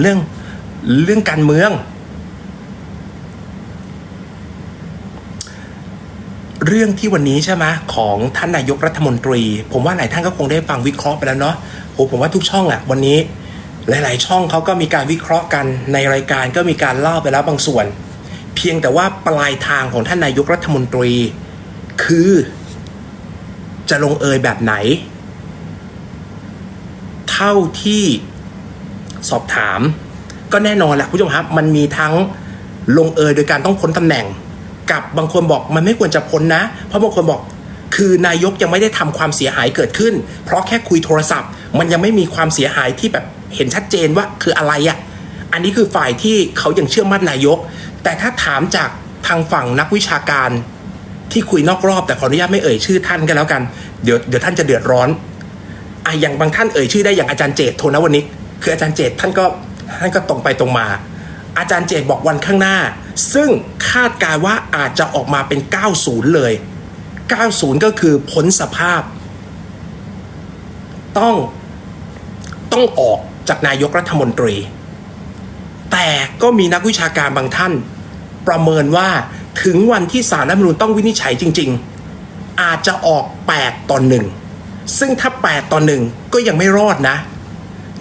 เรื่องเรื่องการเมือง เรื่องที่วันนี้ใช่ไหมของท่านนายกรัฐมนตรี ผมว่าหลายท่านก็คงได้ฟังวิเคราะห์ไปแล้วเนาะโหผมว่าทุกช่องอะวันนี้หลาย ๆ ช่องเขาก็มีการวิเคราะห์กันในรายการก็มีการเล่าไปแล้วบางส่วน เพียงแต่ว่าปลายทางของท่านนายกรัฐมนตรี คือจะลงเอยแบบไหน เท่าที่ สอบถาม ก็แน่นอนแหละคุณผู้ชมครับมันมีทั้งลงเอยโดยการต้องพ้นตำแหน่ง กับบางคนบอกมันไม่ควรจะพ้นนะ เพราะบางคนบอกคือนายกยังไม่ได้ทำความเสียหายเกิดขึ้น เพราะแค่คุยโทรศัพท์ มันยังไม่มีความเสียหายที่แบบเห็นชัดเจนว่าคืออะไรอะ่ะอันนี้คือฝ่ายที่เขายังเชื่อมั่นนายก แต่ถ้าถามจากทางฝั่งนักวิชาการ ที่คุยนอกรอบแต่ขออนุญาตไม่เอ่ยชื่อท่านก็แล้วกันเดี๋ยวเดี๋ยวท่านจะเดือดร้อนอะอย่างบางท่านเอ่ยชื่อได้อย่างอาจารย์เจตโทนวนิก คืออาจารย์เจตท่านก็ท่านก็ตรงไปตรงมา อาจารย์เจตบอกวันข้างหน้า ซึ่งคาดการว่าอาจจะออกมาเป็น 90 เลย 90 ก็คือพ้นสภาพ ต้องต้องออกจากนายกรัฐมนตรี แต่ก็มีนักวิชาการบางท่าน ประเมินว่าถึงวันที่สารรัฐมนูญต้องวินิจฉัยจริง ๆ อาจจะออก 8ต่อหนึ่งซึ่งถ้า 8ต่อหนึ่งก็ยังไม่รอดนะ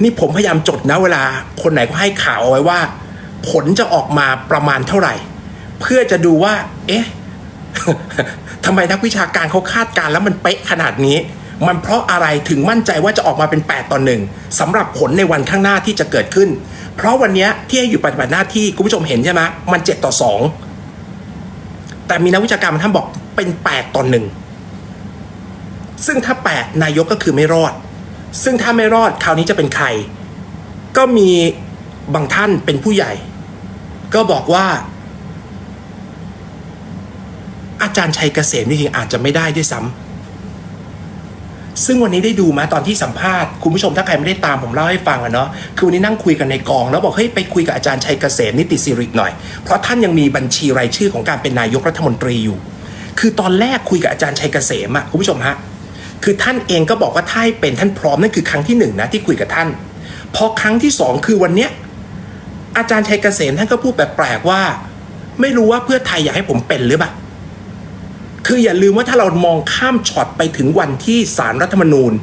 นี่ผมพยายามจดนะเวลาคนไหนก็ให้ข่าวเอาไว้ว่า ผลจะออกมาประมาณเท่าไหร่ เพื่อจะดูว่า เอ๊ะทำไมนักวิชาการเขาคาดการณ์แล้วมันเป๊ะขนาดนี้ มันเพราะอะไรถึงมั่นใจว่าจะออกมาเป็น 8ต่อหนึ่งสำหรับผลในวันข้างหน้าที่จะเกิดขึ้น เพราะวันนี้ที่ให้อยู่ปฏิบัติหน้าที่คุณผู้ชมเห็นใช่ไหมมัน 7 ต่อ 2 แต่มีนักวิชาการบางท่านบอกเป็น 8ต่อหนึ่งซึ่งถ้า 8 นายกก็คือไม่รอด ซึ่งถ้าไม่รอดคราวนี้จะเป็นใคร ก็มีบางท่านเป็นผู้ใหญ่ ก็บอกว่า อาจารย์ชัยเกษมจริงๆอาจจะไม่ได้ด้วยซ้ำซึ่งวันนี้ได้ดูมาตอนที่สัมภาษณ์คุณผู้ชมถ้าใครไม่ได้ตามผมเล่าให้ฟังอะเนาะคือวันนี้นั่งคุยกันในกอง แล้วบอกเฮ้ยไปคุยกับอาจารย์ชัยเกษมนิติสิริหน่อย เพราะท่านยังมีบัญชีรายชื่อของการเป็นนายกรัฐมนตรีอยู่ คือตอนแรกคุยกับอาจารย์ชัยเกษมอะคุณผู้ชมฮะ คือท่านเองก็บอกว่าถ้าให้เป็นท่านพร้อมนั่นคือครั้งที่หนึ่งนะที่คุยกับท่าน พอครั้งที่สองคือวันเนี้ยอาจารย์ชัยเกษมท่านก็พูดแปลกๆว่า ไม่รู้ว่าเพื่อไทยอยากให้ผมเป็นหรือเปล่าคืออย่าลืมว่าถ้าเรามองข้ามช็อตไปถึงวันที่สารรัฐธรรมนูญ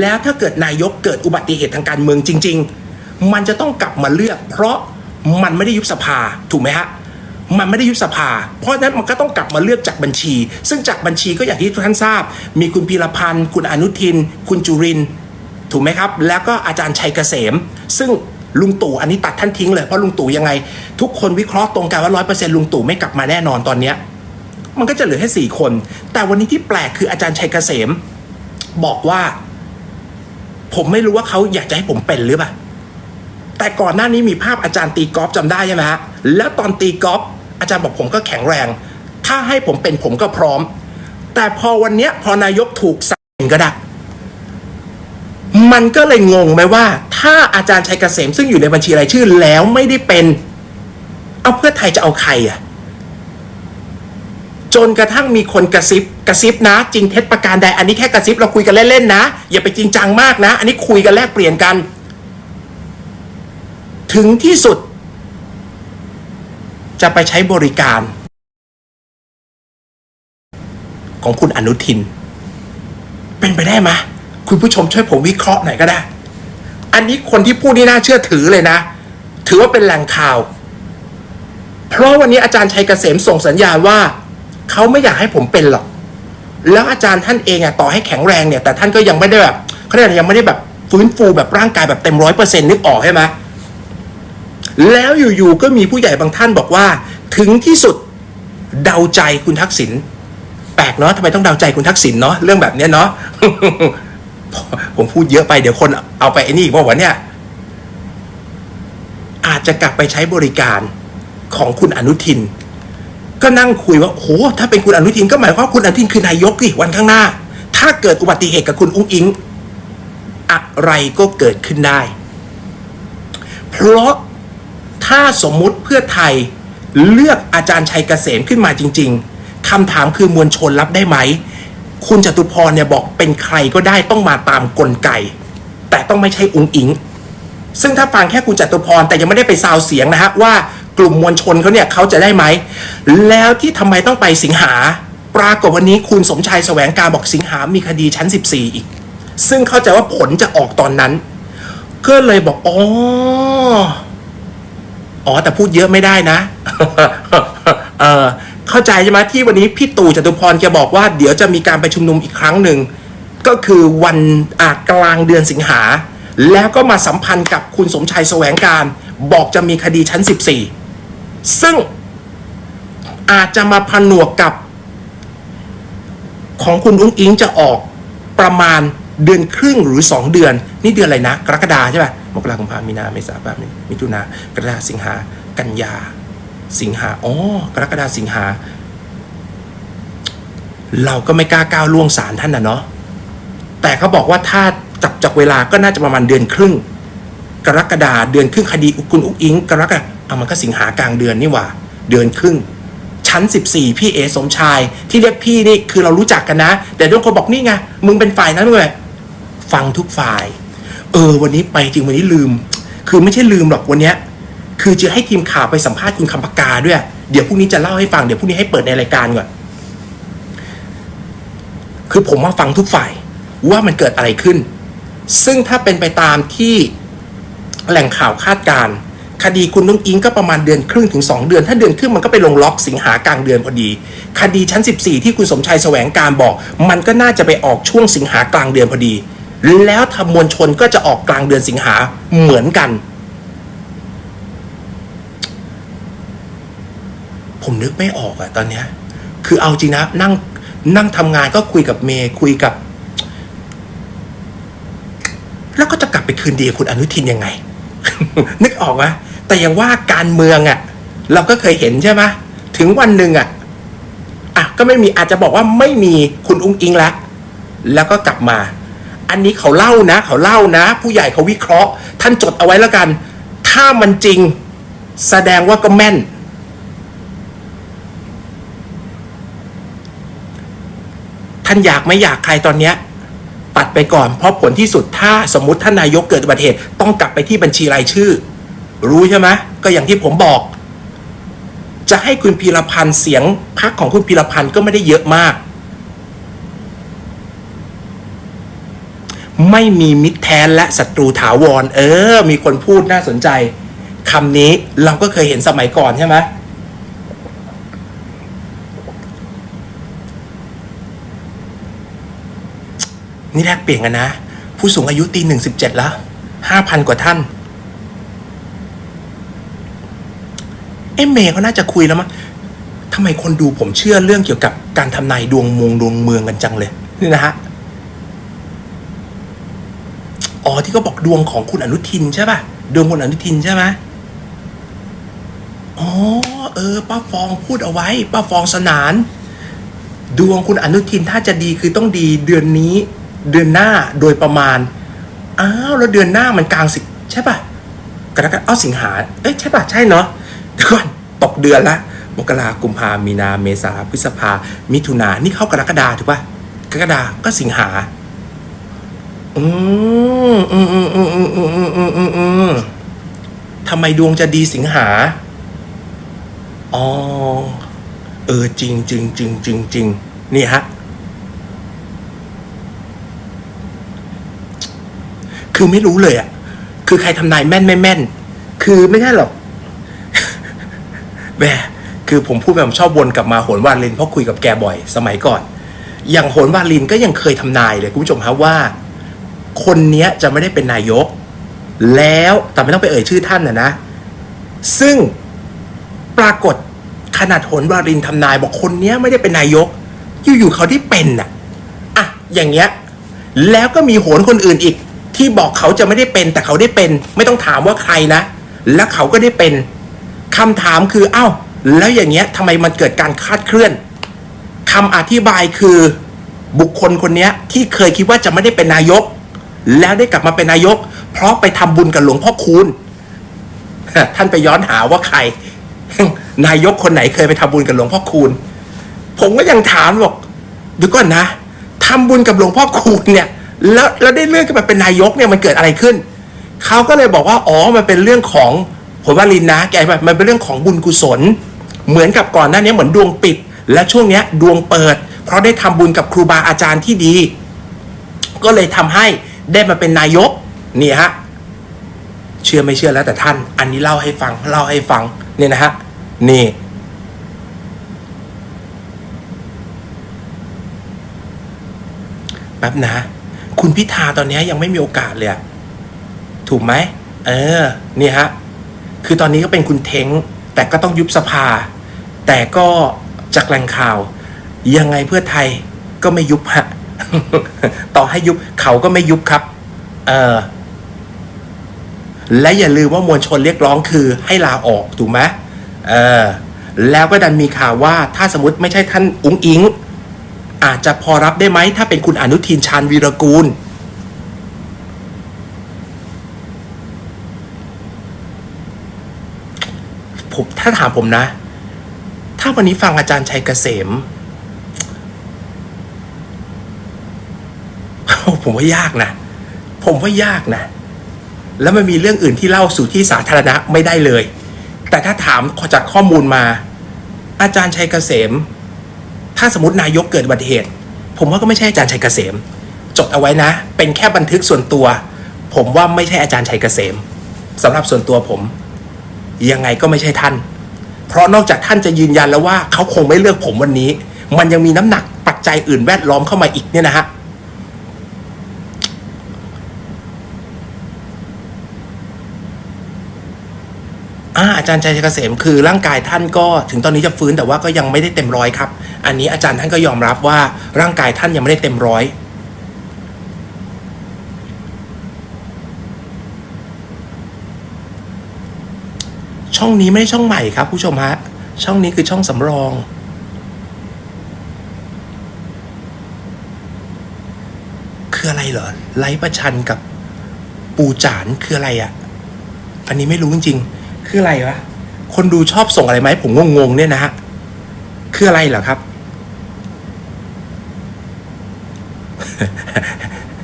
แล้วถ้าเกิดนายกเกิดอุบัติเหตุทางการเมืองจริง ๆ มันจะต้องกลับมาเลือก เพราะมันไม่ได้ยุบสภาถูกไหมฮะ มันไม่ได้ยุบสภา เพราะนั้นมันก็ต้องกลับมาเลือกจากบัญชี ซึ่งจากบัญชีก็อย่างที่ทุกท่านทราบ มีคุณพีรพันธ์ คุณอนุทิน คุณจุรินถูกไหมครับ แล้วก็อาจารย์ชัยเกษม ซึ่งลุงตู่อันนี้ตัดท่านทิ้งเลยเพราะลุงตู่ยังไง ทุกคนวิเคราะห์ตรงกันว่าร้อยเปอร์เซ็นต์ลุงตู่ไม่กลับมาแน่นอนตอนเนี้ยมันก็จะเหลือแค่สี่คน แต่วันนี้ที่แปลกคืออาจารย์ชัยเกษม บอกว่า ผมไม่รู้ว่าเขาอยากจะให้ผมเป็นหรือเปล่าแต่ก่อนหน้านี้มีภาพอาจารย์ตีกอล์ฟจำได้ใช่ไหมฮะแล้วตอนตีกอล์ฟ อาจารย์บอกผมก็แข็งแรง ถ้าให้ผมเป็นผมก็พร้อม แต่พอวันเนี้ยพอนายกถูกสั่งก็ได้มันก็เลยงงไหมว่า ถ้าอาจารย์ชัยเกษมซึ่งอยู่ในบัญชีรายชื่อแล้วไม่ได้เป็น เอาเพื่อไทยจะเอาใครอะ จนกระทั่งมีคนกระซิบกระซิบนะ จริงเท็จประการใดอันนี้แค่กระซิบเราคุยกันเล่นๆนะ อย่าไปจริงจังมากนะ อันนี้คุยกันแลกเปลี่ยนกัน ถึงที่สุด จะไปใช้บริการ ของคุณอนุทิน เป็นไปได้ไหมคุณผู้ชมช่วยผมวิเคราะห์หน่อยก็ได้ อันนี้คนที่พูดนี่น่าเชื่อถือเลยนะ ถือว่าเป็นแหล่งข่าว เพราะวันนี้อาจารย์ชัยเกษมส่งสัญญาณว่า เขาไม่อยากให้ผมเป็นหรอก แล้วอาจารย์ท่านเองอะต่อให้แข็งแรงเนี่ย แต่ท่านก็ยังไม่ได้แบบเขาเรียกอะยังไม่ได้แบบฟื้นฟูแบบร่างกายแบบเต็มร้อยเปอร์เซ็นต์นึกออกใช่ไหม แล้วอยู่ๆก็มีผู้ใหญ่บางท่านบอกว่า ถึงที่สุดเดาใจคุณทักษิณแปลกเนาะทำไมต้องเดาใจคุณทักษิณเนาะเรื่องแบบเนี้ยเนาะผมพูดเยอะไปเดี๋ยวคนเอาไปไอ้นี่อีกว่าวันเนี้ยอาจจะกลับไปใช้บริการของคุณอนุทิน ก็นั่งคุยว่าโหถ้าเป็นคุณอนุทินก็หมายความว่าคุณอนุทินคือนายกดิวันข้างหน้า ถ้าเกิดอุบัติเหตุกับคุณอุ้งอิง อะไรก็เกิดขึ้นได้ เพราะ ถ้าสมมุติเพื่อไทยเลือกอาจารย์ชัยเกษมขึ้นมาจริง ๆคำถามคือมวลชนรับได้ไหม คุณจตุพรเนี่ยบอกเป็นใครก็ได้ต้องมาตามกลไก แต่ต้องไม่ใช่อุ้งอิง ซึ่งถ้าฟังแค่คุณจตุพรแต่ยังไม่ได้ไปซาวเสียงนะฮะว่ากลุ่มมวลชนเขาเนี่ยเขาจะได้ไหม แล้วที่ทำไมต้องไปสิงหา ปรากฏวันนี้คุณสมชายแสวงการบอกสิงหามีคดีชั้น 14 อีก ซึ่งเข้าใจว่าผลจะออกตอนนั้น ก็เลยบอกอ๋อ อ๋อแต่พูดเยอะไม่ได้นะเออเข้าใจใช่ไหมที่วันนี้พี่ตู่จตุพรแกบอกว่าเดี๋ยวจะมีการไปชุมนุมอีกครั้งหนึ่งก็คือวันอากลางเดือนสิงหา แล้วก็มาสัมพันธ์กับคุณสมชัยแสวงการ บอกจะมีคดีชั้น 14 ซึ่งอาจจะมาผนวกกับ ของคุณอุ้งอิงจะออกประมาณเดือนครึ่งหรือ 2 เดือน นี่เดือนอะไรนะ กรกฎาใช่ป่ะ มกราคมพามีนาเมษาพามิถุนากรกฎาสิงหากันยา สิงหาอ๋อกรกฎาสิงหา เราก็ไม่กล้าก้าวล่วงศาลท่านนะเนาะแต่เขาบอกว่าถ้าจับจากเวลาก็น่าจะประมาณเดือนครึ่ง กรกฎาเดือนครึ่งคดีคุณอุ้งอิงกรกฎาเอามันก็สิงหากลางเดือนนี่หว่า เดือนครึ่ง ชั้น 14 พี่เอสมชาย ที่เรียกพี่นี่คือเรารู้จักกันนะ แต่ทุกคนบอกนี่ไงมึงเป็นฝ่ายนั้นเลยฟังทุกฝ่าย เออ วันนี้ไปจริงวันนี้ลืม คือไม่ใช่ลืมหรอกวันเนี้ย คือจะให้ทีมข่าวไปสัมภาษณ์คุณคำปากาด้วย เดี๋ยวพรุ่งนี้จะเล่าให้ฟังเดี๋ยวพรุ่งนี้ให้เปิดในรายการก่อนคือผมว่าฟังทุกฝ่ายว่ามันเกิดอะไรขึ้น ซึ่งถ้าเป็นไปตามที่แหล่งข่าวคาดการคดีคุณนุ้งอิงก็ประมาณเดือนครึ่งถึง 2 เดือน ถ้าเดือนครึ่งมันก็ไปลงล็อกสิงหากลางเดือนพอดี คดีชั้น 14 ที่คุณสมชัยแสวงการบอก มันก็น่าจะไปออกช่วงสิงหากลางเดือนพอดี แล้วทำมวลชนก็จะออกกลางเดือนสิงหาเหมือนกัน ผมนึกไม่ออกอะตอนเนี้ย คือเอาจริงนะนั่งนั่งทำงานก็คุยกับเมย์คุยกับ แล้วก็จะกลับไปคืนดีกับคุณอนุทินยังไง นึกออกไหมแต่ย่างว่าการเมืองอะเราก็เคยเห็นใช่ไหมถึงวันหนึ่งอะอะก็ไม่มีอาจจะบอกว่าไม่มีคุณอุ้งอิงแล้วแล้วก็กลับมา อันนี้เขาเล่านะ เขาเล่านะ ผู้ใหญ่เขาวิเคราะห์ ท่านจดเอาไว้แล้วกัน ถ้ามันจริงแสดงว่าก็แม่น ท่านอยากไม่อยากใครตอนเนี้ยตัดไปก่อน เพราะผลที่สุดถ้าสมมติท่านนายกเกิดอุบัติเหตุต้องกลับไปที่บัญชีรายชื่อ รู้ใช่ไหมก็อย่างที่ผมบอก จะให้คุณพีรพันธ์เสียงพักของคุณพีรพันธ์ก็ไม่ได้เยอะมาก ไม่มีมิตรแท้และศัตรูถาวร เออ มีคนพูดน่าสนใจคำนี้เราก็เคยเห็นสมัยก่อนใช่ไหมนี่แลกเปลี่ยนกันนะ ผู้สูงอายุตีหนึ่งสิบเจ็ดแล้วห้าพันกว่าท่าน เอ้เมย์เขาน่าจะคุยแล้วมั้งทำไมคนดูผมเชื่อเรื่องเกี่ยวกับการทำนายดวงมงดวงเมืองกันจังเลย นี่นะฮะ อ๋อที่เขาบอกดวงของคุณอนุทินใช่ป่ะดวงคุณอนุทินใช่ไหมอ๋อเออป้าฟองพูดเอาไว้ป้าฟองสนาน ดวงคุณอนุทินถ้าจะดีคือต้องดีเดือนนี้ เดือนหน้าโดยประมาณอ้าวแล้วเดือนหน้ามันกลางสิใช่ป่ะกรกฎาคมอ้าวสิงหาเอ้ยใช่ป่ะใช่เนาะเดี๋ยวก่อนตกเดือนละมกรากุมภามีนาเมษาพฤษภามิถุนานี่เข้ากรกฎาถูกป่ะกรกฎาก็สิงหา อืมอืมอืมอืมอืมอืมอืมอืมอืมทำไมดวงจะดีสิงหา อ๋อ เออ จริงจริงจริงจริงจริงนี่ฮะ คือไม่รู้เลยอะคือใครทำนายแม่นไม่แม่น คือไม่ใช่หรอกแหมคือผมพูดแบบชอบวนกลับมาโหนวาลินเพราะคุยกับแกบ่อย สมัยก่อน อย่างโหนวาลินก็ยังเคยทำนายเลยคุณผู้ชมครับว่า คนนี้จะไม่ได้เป็นนายก แล้วแต่ไม่ต้องไปเอ่ยชื่อท่านนะนะ ซึ่งปรากฏขนาดโหนวารินทำนายบอกคนนี้ไม่ได้เป็นนายก อยู่ๆเขาได้เป็นน่ะอะอย่างเงี้ยแล้วก็มีโหนคนอื่นอีก ที่บอกเขาจะไม่ได้เป็น แต่เขาได้เป็น ไม่ต้องถามว่าใครนะ แล้วเขาก็ได้เป็นคำถามคือเอ้า แล้วอย่างเงี้ยทำไมมันเกิดการคาดเคลื่อนคำอธิบายคือบุคคลคนนี้ที่เคยคิดว่าจะไม่ได้เป็นนายก แล้วได้กลับมาเป็นนายก เพราะไปทำบุญกับหลวงพ่อคูณท่านไปย้อนหาว่าใคร นายกคนไหนเคยไปทำบุญกับหลวงพ่อคูณ ผมก็ยังถามบอกเดี๋ยวก่อนนะทำบุญกับหลวงพ่อคูณเนี่ย แล้วแล้วได้เลื่อนขึ้นมาเป็นนายกเนี่ยมันเกิดอะไรขึ้นเขาก็เลยบอกว่าอ๋อมันเป็นเรื่องของผมว่าลินนะแกแบบมันเป็นเรื่องของบุญกุศล เหมือนกับก่อนหน้านี้เหมือนดวงปิด และช่วงเนี้ยดวงเปิด เพราะได้ทำบุญกับครูบาอาจารย์ที่ดี ก็เลยทำให้ ได้มาเป็นนายกนี่ฮะเชื่อไม่เชื่อแล้วแต่ท่าน อันนี้เล่าให้ฟังเล่าให้ฟังเนี่ยนะฮะนี่แป๊บนะ คุณพิธาตอนนี้ยังไม่มีโอกาสเลยถูกไหมเออนี่ฮะคือตอนนี้ก็เป็นคุณเท้งแต่ก็ต้องยุบสภา แต่ก็จากแหล่งข่าว ยังไงเพื่อไทยก็ไม่ยุบฮะ ต่อให้ยุบเขาก็ไม่ยุบครับ เออและอย่าลืมว่ามวลชนเรียกร้องคือให้ลาออกถูกไหมเออแล้วก็ดันมีข่าวว่าถ้าสมมติไม่ใช่ท่านอุ้งอิง อาจจะพอรับได้ไหม ถ้าเป็นคุณอนุทินชาญวีรกูล ผมถ้าถามผมนะ ถ้าวันนี้ฟังอาจารย์ชัยเกษม ผมว่ายากนะ ผมว่ายากนะ แล้วมันมีเรื่องอื่นที่เล่าสู่ที่สาธารณะไม่ได้เลย แต่ถ้าถามจากข้อมูลมา อาจารย์ชัยเกษม ถ้าสมมตินายกเกิดอุบัติเหตุ ผมว่าก็ไม่ใช่อาจารย์ชัยเกษม จดเอาไว้นะ เป็นแค่บันทึกส่วนตัว ผมว่าไม่ใช่อาจารย์ชัยเกษมสำหรับส่วนตัวผม ยังไงก็ไม่ใช่ท่าน เพราะนอกจากท่านจะยืนยันแล้วว่าเขาคงไม่เลือกผมวันนี้ มันยังมีน้ำหนักปัจจัยอื่นแวดล้อมเข้ามาอีกเนี่ยนะฮะ อาจารย์ชัยเกษมคือร่างกายท่านก็ถึงตอนนี้จะฟื้นแต่ว่าก็ยังไม่ได้เต็มร้อยครับ อันนี้อาจารย์ท่านก็ยอมรับว่าร่างกายท่านยังไม่ได้เต็มร้อยช่องนี้ไม่ใช่ช่องใหม่ครับ ผู้ชมฮะ ช่องนี้คือช่องสำรอง คืออะไรเหรอไลฟ์ประชันกับปูจานคืออะไรอะ่ะ อันนี้ไม่รู้จริงๆ คืออะไรวะ คนดูชอบส่งอะไรไหมผมงงๆเนี่ยนะฮะ คืออะไรเหรอครับ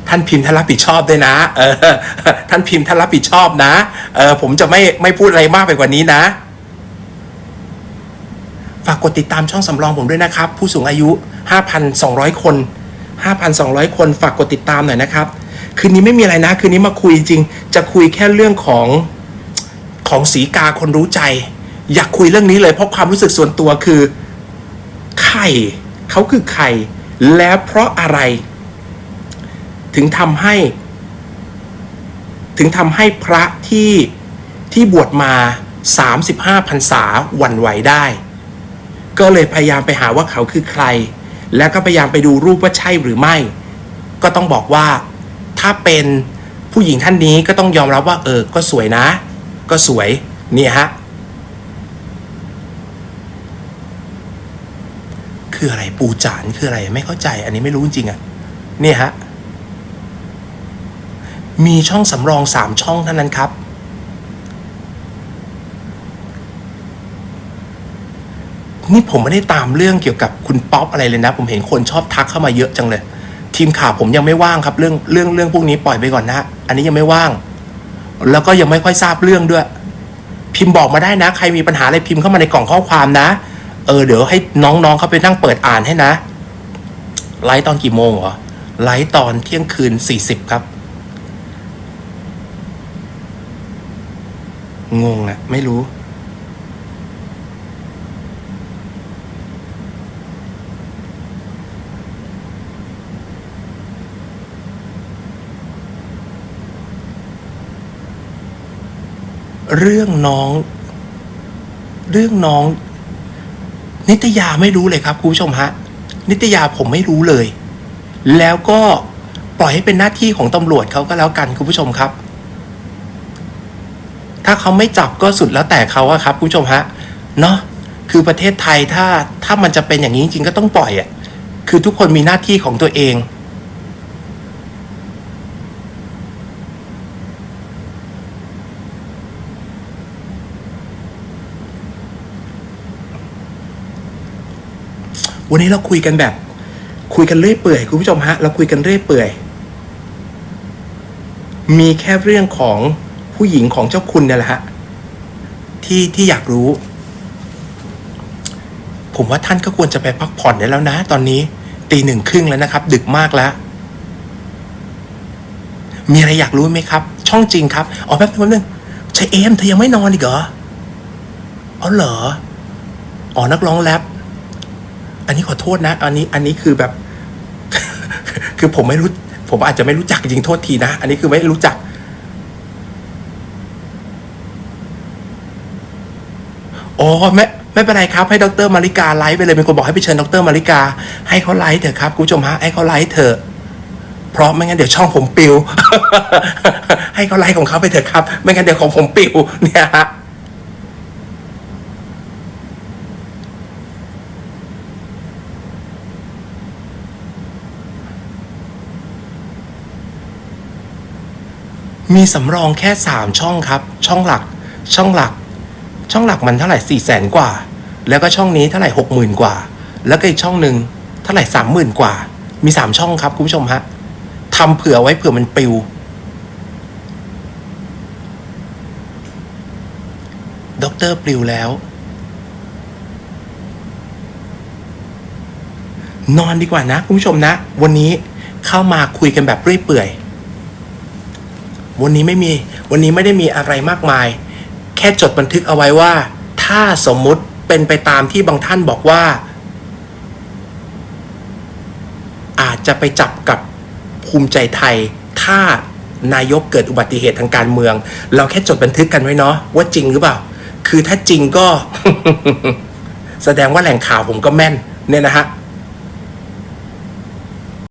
ท่านพิมพ์ท่านรับผิดชอบด้วยนะ เออ ท่านพิมพ์ท่านรับผิดชอบนะ เออ ผมจะไม่ไม่พูดอะไรมากไปกว่านี้นะ ฝากกดติดตามช่องสำรองผมด้วยนะครับ ผู้สูงอายุ 5,200 คน 5,200 คนฝากกดติดตามหน่อยนะครับ คืนนี้ไม่มีอะไรนะ คืนนี้มาคุยจริง จะคุยแค่เรื่องของ ของสีกาคนรู้ใจ อยากคุยเรื่องนี้เลยเพราะความรู้สึกส่วนตัวคือใครเขาคือใคร แล้วเพราะอะไร ถึงทำให้ ถึงทำให้พระที่ที่บวชมา 35พรรษาวันไหวได้ ก็เลยพยายามไปหาว่าเขาคือใคร แล้วก็พยายามไปดูรูปว่าใช่หรือไม่ ก็ต้องบอกว่าถ้าเป็นผู้หญิงท่านนี้ก็ต้องยอมรับว่าเออ ก็สวยนะ ก็สวยเนี่ยฮะคืออะไรปูจานคืออะไรไม่เข้าใจ อันนี้ไม่รู้จริงอะ่ะเนี่ยฮะมีช่องสำรองสามช่องเท่านั้นครับ นี่ผมไม่ได้ตามเรื่องเกี่ยวกับคุณป๊อปอะไรเลยนะ ผมเห็นคนชอบทักเข้ามาเยอะจังเลย ทีมข่าวผมยังไม่ว่างครับ เรื่องเรื่องเรื่องพวกนี้ปล่อยไปก่อนนะ อันนี้ยังไม่ว่าง แล้วก็ยังไม่ค่อยทราบเรื่องด้วย พิมพ์บอกมาได้นะ ใครมีปัญหาอะไรพิมพ์เข้ามาในกล่องข้อความนะ เออ เดี๋ยวให้น้องๆเขาไปนั่งเปิดอ่านให้นะ ไลฟ์ตอนกี่โมงเหรอ ไลฟ์ตอนเที่ยงคืนสี่สิบครับ งงอะไม่รู้ เรื่องน้อง เรื่องน้อง นิตยาไม่รู้เลยครับคุณผู้ชมฮะ นิตยาผมไม่รู้เลย แล้วก็ปล่อยให้เป็นหน้าที่ของตำรวจเขาก็แล้วกันคุณผู้ชมครับ ถ้าเขาไม่จับก็สุดแล้วแต่เขาอะครับคุณผู้ชมฮะเนาะคือประเทศไทยถ้าถ้ามันจะเป็นอย่างนี้จริงก็ต้องปล่อยอะคือทุกคนมีหน้าที่ของตัวเอง วันนี้เราคุยกันแบบ คุยกันเรื่อยเปื่อยคุณผู้ชมฮะ เราคุยกันเรื่อยเปื่อย มีแค่เรื่องของผู้หญิงของเจ้าคุณเนี่ยแหละฮะที่ที่อยากรู้ ผมว่าท่านก็ควรจะไปพักผ่อนได้แล้วนะ ตอนนี้ตีหนึ่งครึ่งแล้วนะครับ ดึกมากแล้ว มีอะไรอยากรู้ไหมครับ ช่องจริงครับอ๋อแป๊บนึงแป๊บนึงใช่เอมเธอยังไม่นอนอีกเหรออ๋อเหรออ๋อนักร้องแรป อันนี้ขอโทษนะ อันนี้อันนี้คือแบบ คือผมไม่รู้ ผมอาจจะไม่รู้จักจริงโทษทีนะ อันนี้คือไม่รู้จัก อ๋อไม่ไม่เป็นไรครับ ให้ดรมาริกาไลฟ์ไปเลยเป็นคนบอกให้ไปเชิญดรมาริกา ให้เขาไลฟ์เถอะครับคุณผู้ชมฮะให้เขาไลฟ์เถอะเพราะไม่งั้นเดี๋ยวช่องผมปิว ให้เขาไลฟ์ของเขาไปเถอะครับ ไม่งั้นเดี๋ยวของผมปิวเนี่ยฮะ มีสำรองแค่สามช่องครับ ช่องหลัก ช่องหลัก ช่องหลักมันเท่าไหร่สี่แสนกว่า แล้วก็ช่องนี้เท่าไหร่หกหมื่นกว่า แล้วก็อีกช่องหนึ่งเท่าไหร่สามหมื่นกว่า มีสามช่องครับคุณผู้ชมฮะทำเผื่อไว้เผื่อมันปิว ด็อกเตอร์ปลิวแล้ว นอนดีกว่านะคุณผู้ชมนะ วันนี้เข้ามาคุยกันแบบเรื่อยเปื่อย วันนี้ไม่มี วันนี้ไม่ได้มีอะไรมากมาย แค่จดบันทึกเอาไว้ว่า ถ้าสมมุติเป็นไปตามที่บางท่านบอกว่า อาจจะไปจับกับภูมิใจไทย ถ้านายกเกิดอุบัติเหตุทางการเมือง เราแค่จดบันทึกกันไว้เนาะว่าจริงหรือเปล่า คือถ้าจริงก็ แสดงว่าแหล่งข่าวผมก็แม่นเนี่ยนะฮะ